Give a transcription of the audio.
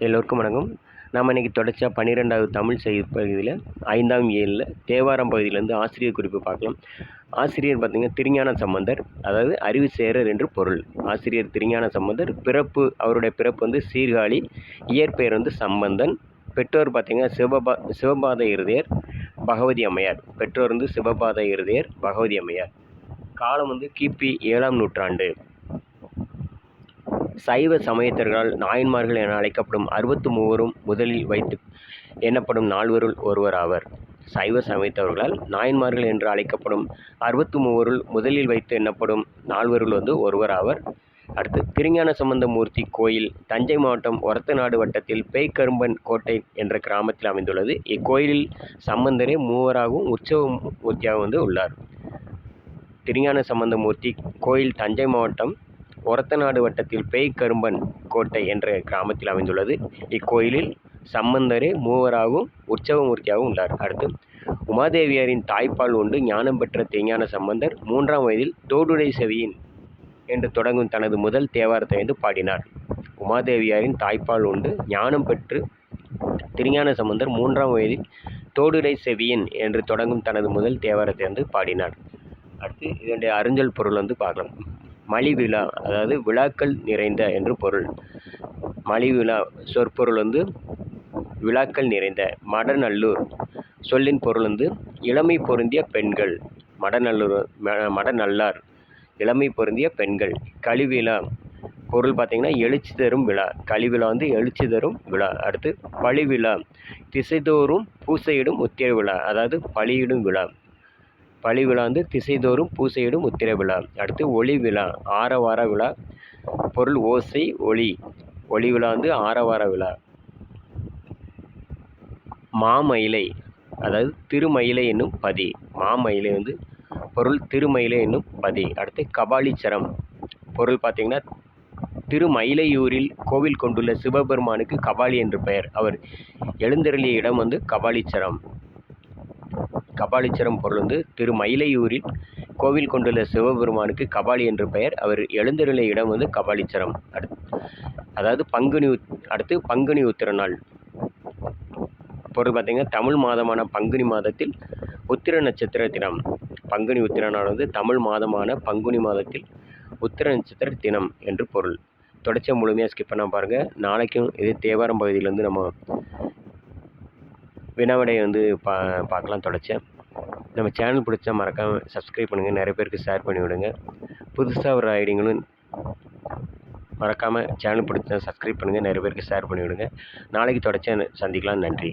எல்லோருக்கும் வணக்கம் நாம் இன்றைக்கி தொடர்ச்சியாக பன்னிரெண்டாவது தமிழ் செய்தி பகுதியில் ஐந்தாம் ஏழில் தேவாரம் பகுதியிலேருந்து ஆசிரியர் குறிப்பு பார்க்கலாம். ஆசிரியர் பார்த்திங்கன்னா திருஞான சம்பந்தர் அதாவது அறிவு சேரர் என்று பொருள். ஆசிரியர் திருஞான சம்பந்தர் பிறப்பு அவருடைய பிறப்பு வந்து சீர்காழி இயற்பெயர் வந்து சம்பந்தன். பெற்றோர் பார்த்திங்கன்னா சிவபா சிவபாத இருதயர் பகவதி அம்மையார். பெற்றோர் வந்து சிவபாத இருதயர் பகவதி அம்மையார். காலம் வந்து கிபி ஏழாம் நூற்றாண்டு. சைவ சமயத்தர்களால் நாயன்மார்கள் என அழைக்கப்படும் அறுபத்து மூவரும் முதலில் வைத்து எண்ணப்படும் நால்வருள் ஒருவர் ஆவர். சைவ சமயத்தவர்களால் நாயன்மார்கள் என்று அழைக்கப்படும் அறுபத்து மூவருள் முதலில் வைத்து எண்ணப்படும் நால்வருள் வந்து ஒருவர் ஆவர். அடுத்து திருஞான சம்பந்தமூர்த்தி கோயில் தஞ்சை மாவட்டம் ஒரத்தநாடு வட்டத்தில் பேய்கரும்பன் கோட்டை என்ற கிராமத்தில் அமைந்துள்ளது. இக்கோயிலில் சம்பந்தரே மூவராகவும் உற்சவ மூர்த்தியாக வந்து உள்ளார். திருஞான சம்பந்தமூர்த்தி கோயில் தஞ்சை மாவட்டம் ஒரத்தநாடு வட்டத்தில் பேய் கரும்பன் கோட்டை என்ற கிராமத்தில் அமைந்துள்ளது. இக்கோயிலில் சம்பந்தரே மூவராகவும் உற்சவமூர்த்தியாகவும் உள்ளார். அடுத்து உமாதேவியாரின் தாய்ப்பால் உண்டு ஞானம் பெற்ற திருஞான சம்பந்தர் மூன்றாம் வயதில் தோடுடை செவியின் என்று தொடங்கும் தனது முதல் தேவாரத்தை வந்து பாடினார். உமாதேவியாரின் தாய்ப்பால் உண்டு ஞானம் பெற்று திருஞான சம்பந்தர் மூன்றாம் வயதில் தோடுடை செவியன் என்று தொடங்கும் தனது முதல் தேவாரத்தை வந்து பாடினார். அடுத்து இதனுடைய அறிஞ்சல் பொருள் வந்து பார்க்கலாம். மலி விழா அதாவது விழாக்கள் நிறைந்த என்று பொருள். மலி விழா சொற்பொருள் வந்து விழாக்கள் நிறைந்த மடநல்லூர். சொல்லின் பொருள் வந்து இளமை பொருந்திய பெண்கள் மடநல்லூர் மடநல்லார். இளமை பொருந்திய பெண்கள் கழிவிழா பொருள் பார்த்திங்கன்னா எழுச்சி தரும் விழா. கழிவிழா வந்து எழுச்சி தரும் விழா. அடுத்து பழி விழா திசைதோறும் பூசையிடும் உத்திர விழா. அதாவது பழியிடும் விழா. பழி விழா வந்து திசைதோறும் பூசையிடும் உத்திர விழா. அடுத்து ஒளி விழா ஆரவார விழா. பொருள் ஓசை ஒளி. ஒளி விழா வந்து ஆரவார விழா. மாமயிலை அதாவது திருமயிலை என்னும் பதி. மாமயிலை வந்து பொருள் திருமயிலை என்னும் பதி. அடுத்து கபாலீச்சரம் பொருள் பார்த்திங்கன்னா திருமயிலையூரில் கோவில் கொண்டுள்ள சிவபெருமானுக்கு கபாலி என்று பெயர். அவர் எழுந்தருளிய இடம் வந்து கபாலீச்சரம் கபாலீச்சரம் பொருள் வந்து திருமயிலையூரில் கோவில் கொண்டுள்ள சிவபெருமானுக்கு கபாலி என்று பெயர். அவர் எழுந்தருளிய இடம் வந்து கபாலீச்சரம் அடுத்து அதாவது பங்குனி அடுத்து பங்குனி உத்திர நாள். பொருள் பார்த்திங்கன்னா தமிழ் மாதமான பங்குனி மாதத்தில் உத்திர நட்சத்திர தினம். பங்குனி உத்திர நாள் வந்து தமிழ் மாதமான பங்குனி மாதத்தில் உத்திர நட்சத்திர தினம் என்று பொருள். தொடர்ச்சியாக முழுமையாக ஸ்கிப் பண்ண பாருங்கள் நாளைக்கும் இது தேவாரம் பகுதியிலேருந்து நம்ம வினாவிடையை வந்து பா பார்க்கலாம் தொடச்சேன் நம்ம சேனல் பிடிச்சா மறக்காமல் சப்ஸ்கிரைப் பண்ணுங்கள் நிறைய பேருக்கு ஷேர் பண்ணி விடுங்க. புதுசாக ஒரு ஐடிங்களும் மறக்காமல் சேனல் பிடிச்சா சப்ஸ்கிரைப் பண்ணுங்கள் நிறைய பேருக்கு ஷேர் பண்ணி விடுங்க. நாளைக்கு தொடச்சேன் சந்திக்கலாம். நன்றி.